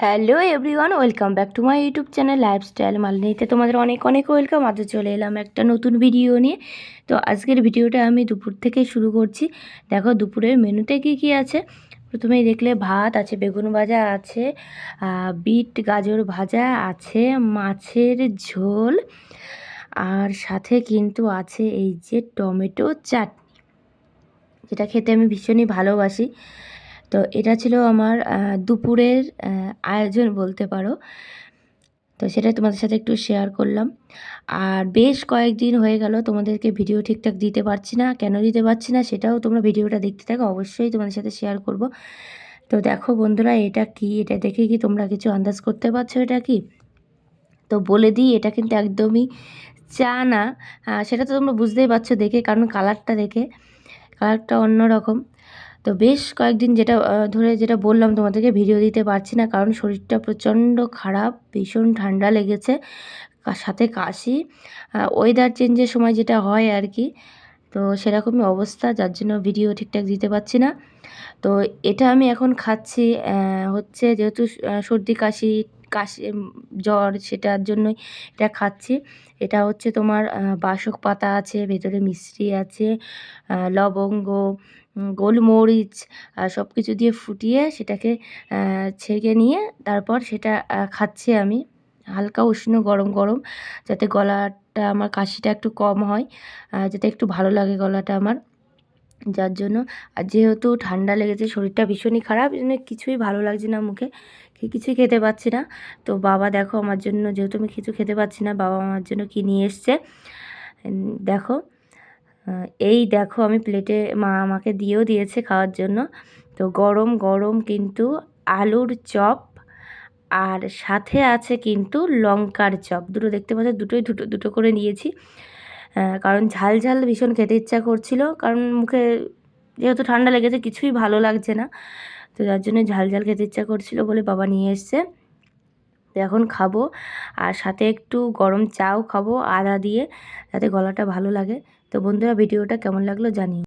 Hello everyone, welcome back to my YouTube channel lifestyle মালনিতে তোমাদের অনেক অনেক ওয়েলকাম। আজ চলে এলাম একটা নতুন ভিডিও নিয়ে। তো আজকের ভিডিওটা আমি দুপুর থেকে শুরু করছি। দেখো, দুপুরের মেনুতে কি কি আছে? প্রথমেই দেখলে ভাত আছে, বেগুন ভাজা আছে বিট, গাজর ভাজা আছে, মাছের ঝোল, আর সাথে কিন্তু আছে এই যে টমেটো চাটনি, যেটা খেতে আমি ভীষণই ভালোবাসি। তো এটা ছিল আমার দুপুরের আয়োজন বলতে পারো। তো সেটা তোমাদের সাথে একটু শেয়ার করলাম। আর বেশ কয়েকদিন হয়ে গেল তোমাদেরকে ভিডিও ঠিকঠাক দিতে পারছি না, কেন দিতে পারছি না সেটাও তোমরা ভিডিওটা দেখতে থাকো, অবশ্যই তোমাদের সাথে শেয়ার করব। তো দেখো বন্ধুরা, এটা কি? এটা দেখে কি তোমরা কিছু আন্দাজ করতে পারছ এটা কি? তো বলে দিই, এটা কিন্তু একদমই চা না। সেটা তো তোমরা বুঝতেই পারছ দেখে, কারণ কালারটা দেখে কালারটা অন্যরকম। তো বেশ কয়েকদিন যেটা ধরে যেটা বললাম তোমাদেরকে ভিডিও দিতে পারছি না, কারণ শরীরটা প্রচণ্ড খারাপ, ভীষণ ঠান্ডা লেগেছে সাথে কাশি ওয়েদার চেঞ্জের সময় যেটা হয় আর কি, তো সেরকমই অবস্থা, যার জন্য ভিডিও ঠিকঠাক দিতে পারছি না। তো এটা আমি এখন খাচ্ছি হচ্ছে যেহেতু সর্দি কাশি কাশি জ্বর সেটার জন্যই এটা খাচ্ছি। এটা হচ্ছে তোমার বাসক পাতা আছে, ভেতরে মিষ্টি আছে লবঙ্গ গোলমরিচ সব কিছু দিয়ে ফুটিয়ে সেটাকে ছেঁকে নিয়ে তারপর সেটা খাচ্ছি আমি। হালকা উষ্ণ, গরম গরম, যাতে গলাটা আমার কাশিটা একটু কম হয় যাতে একটু ভালো লাগে গলাটা আমার। যার জন্য, আর যেহেতু ঠান্ডা লেগেছে, শরীরটা ভীষণই খারাপ, এই জন্য কিছুই ভালো লাগছে না মুখে কিছুই খেতে পাচ্ছি না। তো বাবা দেখো আমার জন্য, যেহেতু আমি কিছু খেতে পাচ্ছি না, বাবা আমার জন্য কী নিয়ে এসছে? দেখো এই দেখো আমি প্লেটে মা আমাকে দিয়েও দিয়েছে খাওয়ার জন্য। তো গরম গরম কিন্তু আলুর চপ আর সাথে আছে কিন্তু লঙ্কার চপ। দুটো দেখতে পাচ্ছ, দুটোই দুটো দুটো করে নিয়েছি। কারণ ঝাল ঝাল ভীষণ খেতে ইচ্ছা করছিল। কারণ মুখে যেহেতু ঠান্ডা লেগেছে, কিছুই ভালো লাগছে না। তো যার জন্য ঝাল ঝাল খেতে ইচ্ছা করছিল বলে বাবা নিয়ে এসছে। এখন খাব। আর সাথে একটু গরম চাও খাব আদা দিয়ে, যাতে গলাটা ভালো লাগে। তো বন্ধুরা, ভিডিওটা কেমন লাগল জানিও।